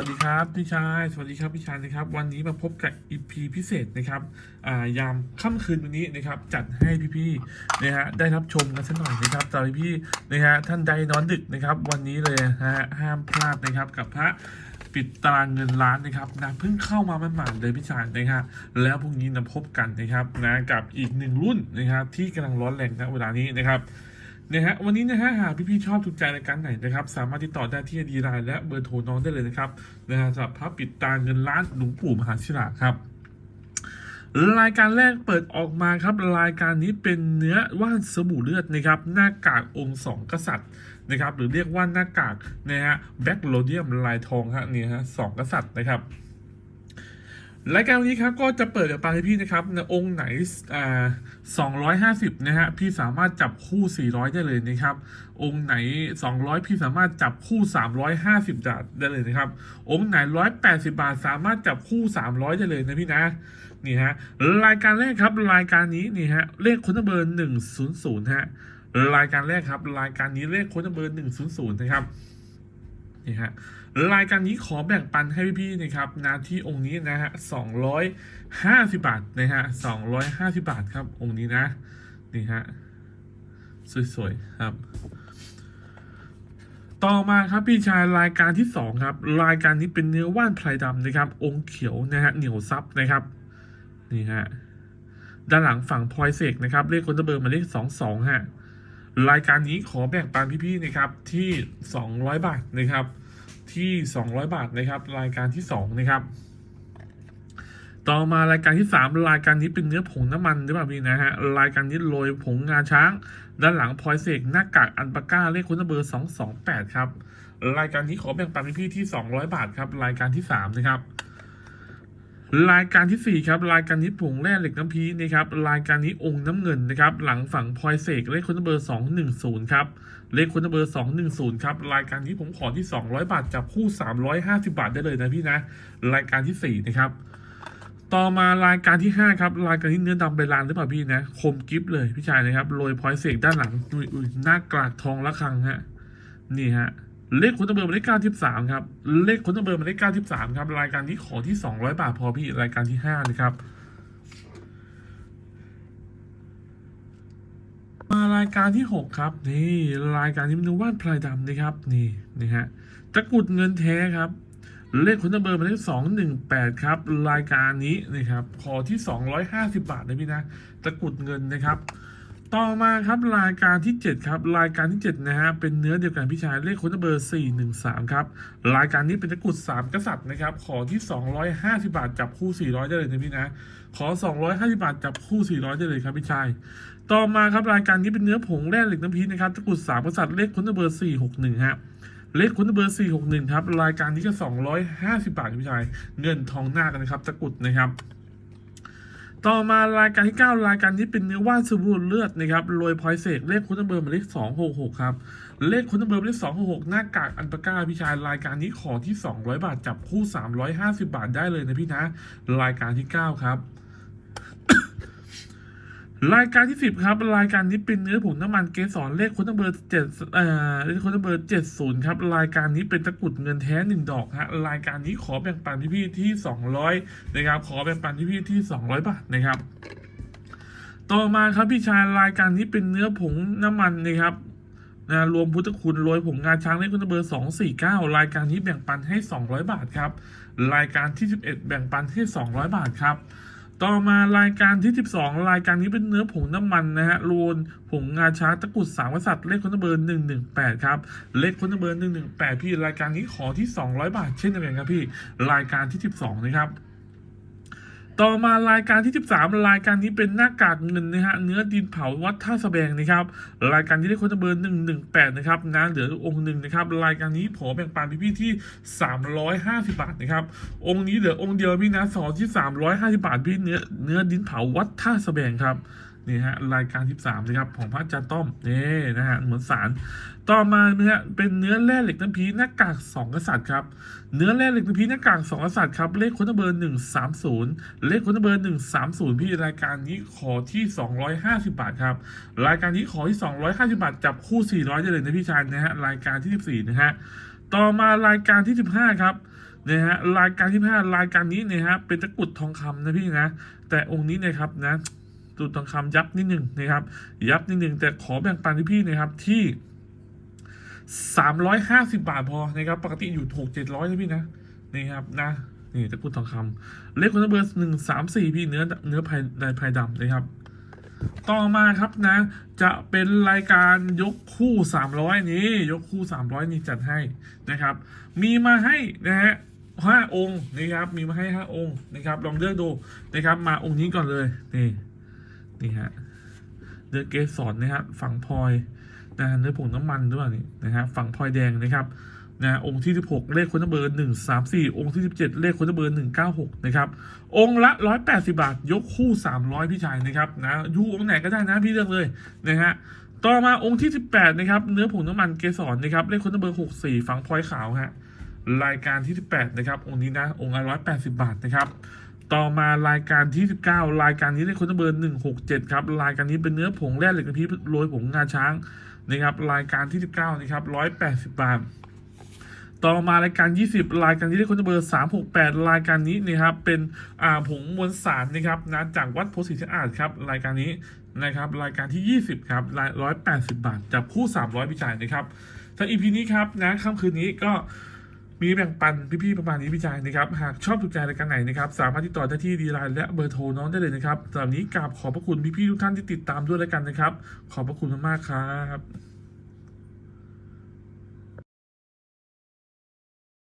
สวัสดีครับพี่ชาย สวัสดีครับพี่ชายนะครับ วันนี้มาพบกับ EP พิเศษนะครับายามค่ำคืนวันนี้นะครับ จัดให้พี่ๆนะฮะได้รับชมกันสักหน่อยนะครับสำหรับพี่นะฮะท่านใดนอนดึกนะครับ วันนี้เลยนะฮะห้ามพลาดนะครับกับพระปิดตารางเงินล้านนะครับนะเพิ่งเข้ามาใหม่ๆเลยพี่ชายนะครับแล้วพรุ่งนี้นะพบกันนะครับนะกับอีกหนึ่งรุ่นนะครับที่กำลังร้อนแรงณเวลานี้นะครับ นะฮะวันนี้นะฮะหากพี่ๆชอบถูกใจรายการไหนนะครับ สามารถติดต่อได้ที่ดีไลน์และเบอร์โทรน้องได้เลยนะครับนะฮะสำหรับพระปิดตาเงินล้านหลวงปู่มหาศิลาครับรายการแรกเปิดออกมาครับ รายการนี้เป็นเนื้อว่านสบู่เลือดนะครับ หน้ากากองค์สองกษัตริย์นะครับ หรือเรียกว่าหน้ากากนะฮะแบ็กโลเดียมลายทองฮะนี่ฮะสองกษัตริย์นะครับ รายการวันนี้ครับก็จะเปิดกับปาให้พี่นะครับในองค์ไหนอ่า250นะฮะพี่สามารถจับคู่400ได้เลยนะครับ องค์ไหน200พี่สามารถจับคู่350บาทได้เลยนะครับ องค์ไหน180บาท สามารถจับคู่300ได้เลยนะพี่นะนี่ฮะรายการแรกครับรายการนี้นี่ฮะเลขค้นเบอร์100ฮะรายการแรกครับ รายการนี้เลขค้นเบอร์100นะครับ นี่ฮะรายการนี้ขอแบ่งปันให้พี่ๆนะครับนาที่องค์นี้นะฮะสองร้อยห้าสิบาทนะฮะสองร้อยห้าสิบาทครับองค์นี้นะนี่ฮะสวยๆครับ ต่อมาครับพี่ชายรายการที่สองครับ รายการนี้เป็นเนื้อว่านไพรดำนะครับ องค์เขียวนะฮะเหนียวซับนะครับนี่ฮะด้านหลังฝั่งพลอยเสกนะครับเลขคนตะเบอร์มาเลขสองสองฮะ รายการนี้ขอแบ่งปันพี่ๆนะครับที่ 200 บาทนะครับ ที่ 200 บาทนะครับ รายการที่ 2 นะครับ ต่อมารายการที่ 3 รายการนี้เป็นเนื้อผงน้ำมันหรือเปล่าพี่นะฮะรายการนี้โรยผงงาช้าง ด้านหลังพลอยเสกหน้ากากอันปาก้าเลขคุณเบอร์ 228 ครับ รายการนี้ขอแบ่งปันพี่ๆที่ 200 บาทครับ รายการที่ 3 นะครับ รายการที่ 4 ครับ รายการนี้ผงแร่เหล็กน้ำพีนะครับ รายการนี้องค์น้ำเงินนะครับ หลังฝั่งพลอยเสกเลขคุณเบอร์ 210 ครับ เลขคุณเบอร์ 210 ครับ รายการนี้ผมขอที่ 200 บาทจับคู่ 350 บาทได้เลยนะพี่นะ รายการที่ 4 นะครับ ต่อมารายการที่ 5 ครับ รายการนี้เนื้อดำใบลานหรือเปล่าพี่นะ คมกิฟเลยพี่ชายนะครับ โรยพลอยเสกด้านหลังหน้ากลากทองละครังฮะ นี่ฮะ เลขคุณตำเบอร์หมายเลขเก้าที่สามครับ เลขคุณตำเบอร์หมายเลขเก้าที่สามครับ รายการนี้ขอที่สองร้อยบาทพอพี่ รายการที่ห้านะครับ มารายการที่หกครับ นี่รายการนี้มันดูว่านพลายดำนะครับ นี่นี่ฮะ ตะกุดเงินแท้ครับ เลขคุณตำเบอร์หมายเลขสองหนึ่งแปดครับ รายการนี้นะครับ ขอที่สองร้อยห้าสิบาทนะพี่นะ ตะกุดเงินนะครับ ต่อมาครับรายการที่ 7 ครับ รายการที่ 7 นะฮะเป็นเนื้อเดียวกันพี่ชายเลขค้นเบอร์ 413 ครับ รายการนี้เป็นตะกุด 3 กษัตริย์นะครับ ขอที่ 250 บาทจับคู่ 400 ได้เลยนะพี่นะ ขอ 250 บาทจับคู่ 400 ได้เลยครับพี่ชาย ต่อมาครับรายการนี้เป็นเนื้อผงแร่เหล็กน้ำพีนะครับตะกุด 3 กษัตริย์เลขค้นเบอร์ 461 ฮะเลขค้นเบอร์ 461 ครับ รายการนี้ก็ 250 บาทพี่ชาย เงินทองหน้ากันนะครับตะกุดนะครับ ต่อมารายการที่ 9 รายการนี้เป็นเนื้อว่านสบู่เลือดนะครับโรยพลอยเสกเลขคุณเบอร์หมายเลข266 ครับ เลขคุณเบอร์หมายเลข266 หน้ากากอันปาก้าพี่ชายรายการนี้ขอที่ 200 บาท จับคู่ 350 บาทได้เลยนะพี่นะ รายการที่ 9 ครับ รายการที่10ครับ รายการนี้เป็นเนื้อผงน้ำมันเกสรเลขคุณเบอร์7เอ่อเลขคุณเบอร์70ครับ รายการนี้เป็นตะกรุดเงินแท้หนึ่งดอกฮะรายการนี้ขอแบ่งปันพี่ๆที่200นะครับ ขอแบ่งปันพี่ๆที่200บาทนะครับ ต่อมาครับพี่ชายรายการนี้เป็นเนื้อผงน้ำมันนะครับนะรวมพุทธคุณโรยผงงาช้างเลขคุณเบอร์ 249 รายการนี้แบ่งปันให้ 200 บาทครับ รายการที่ 11 แบ่งปันให้ 200 บาทครับ ต่อมารายการที่ 12 รายการนี้เป็นเนื้อผงน้ำมันนะฮะรวนผงงาช้างตะกุดสามกษัตริย์เลขคนเบอร์ 118 ครับ เลขคนเบอร์ 118 พี่รายการนี้ขอที่ 200 บาทเช่นเดียวกันครับพี่ รายการที่ 12 นะครับ ต่อมารายการที่ 13 รายการนี้เป็นหน้ากากเงินนะฮะเนื้อดินเผาวัดท่าสแบงนะครับรายการที่ได้คนเบอร์ 118 นะครับนะเหลือองค์หนึ่งนะครับรายการนี้ผมแบ่งปันพี่ๆที่ 350 บาทนะครับองค์นี้เหลือองค์เดียวพี่นะสองที่ 350 บาทพี่เนื้อเนื้อดินเผาวัดท่าสแบงครับ นี่ฮะรายการที่13นะครับของพระอาจารย์ต้อมนี่นะฮะเหมือนสารต่อมาเนื้อเป็นเนื้อแร่เหล็กน้ำพีหน้ากากสองกษัตริย์ครับเนื้อแร่เหล็กน้ำพีหน้ากากสองกษัตริย์ครับเลขคนเบอร์หนึ่งสามศูนย์เลขคนเบอร์หนึ่งสามศูนย์พี่รายการนี้ขอที่สองร้อยห้าสิบาทครับรายการนี้ขอที่สองร้อยห้าสิบาทจับคู่สี่ร้อยได้เลยนะพี่ชายนะฮะรายการที่สิบสี่นะฮะต่อมารายการที่สิบห้าครับนะฮะรายการที่ห้ารายการนี้เนี่ยฮะเป็นตะกุดทองคำนะพี่นะ แต่องค์นี้เนะครับนะ ตะกรุดทองคำยับนิดหนึ่งนะครับ ยับนิดหนึ่งแต่ขอแบ่งปันที่พี่นะครับที่สามร้อยห้าสิบาทพอนะครับ ปกติอยู่ถูกเจ็ดร้อยนะพี่นะนี่ครับนะนี่ตะกุดทองคำเลขคนละเบอร์หนึ่งสามสี่พี่เนื้อเนื้อภายลายภายดำนะครับ ต่อมาครับนะ จะเป็นรายการยกคู่300นี้ ยกคู่300นี้จัดให้นะครับ มีมาให้นะฮะห้าองค์นะครับ มีมาให้ห้าองค์นะครับ ลองเลือกดูนะครับ มาองค์นี้ก่อนเลยนี่ นี่ฮะเนื้อเกสรนะครับฝั่งพลอยนะเนื้อผงน้ำมันด้วยนี่นะฮะฝั่งพลอยแดงนะครับนะองค์ที่ 16 เลขคนเบอร์ 134 องค์ที่ 17 เลขคนเบอร์ 196 นะครับ องค์ละ 180 บาท ยกคู่ 300 พี่ชายนะครับนะยูองค์ไหนก็ได้นะพี่เลือกเลยนะฮะต่อมาองค์ที่ 18 นะครับ เนื้อผงน้ำมันเกสรนะครับ เลขคนเบอร์ 64 ฝังพลอยขาวฮะรายการที่ 18 นะครับ องค์นี้นะ องค์ละ180 บาทนะครับ ต่อมารายการที่ 19 รายการนี้เลขคนเบอร์ 167 ครับ รายการนี้เป็นเนื้อผงแร่เหล็กกระพริบโรยผงงาช้างนะครับ รายการที่ 19 นะครับ 180 บาท ต่อมารายการ 20 รายการที่เลขคนเบอร์ 368 รายการนี้นะครับ เป็นอ่าผงมวลสารนะครับนะจากวัดโพธิสะอาดครับ รายการนี้นะครับ รายการที่ 20 ครับราย180บาท จับคู่ 300พิจายนะครับถ้าอีพีนี้ครับนะค่ำคืนนี้ก็ มีแบ่งปันพี่ๆประมาณนี้พี่จายนะครับ หากชอบถูกใจรายการไหนนะครับ สามารถติดต่อได้ที่ดีไลน์และเบอร์โทรน้องได้เลยนะครับสำหรับนนี้กราบขอบพระคุณพี่ๆทุกท่านที่ติดตามด้วยแล้วกันนะครับ ขอบพระคุณมากๆครับ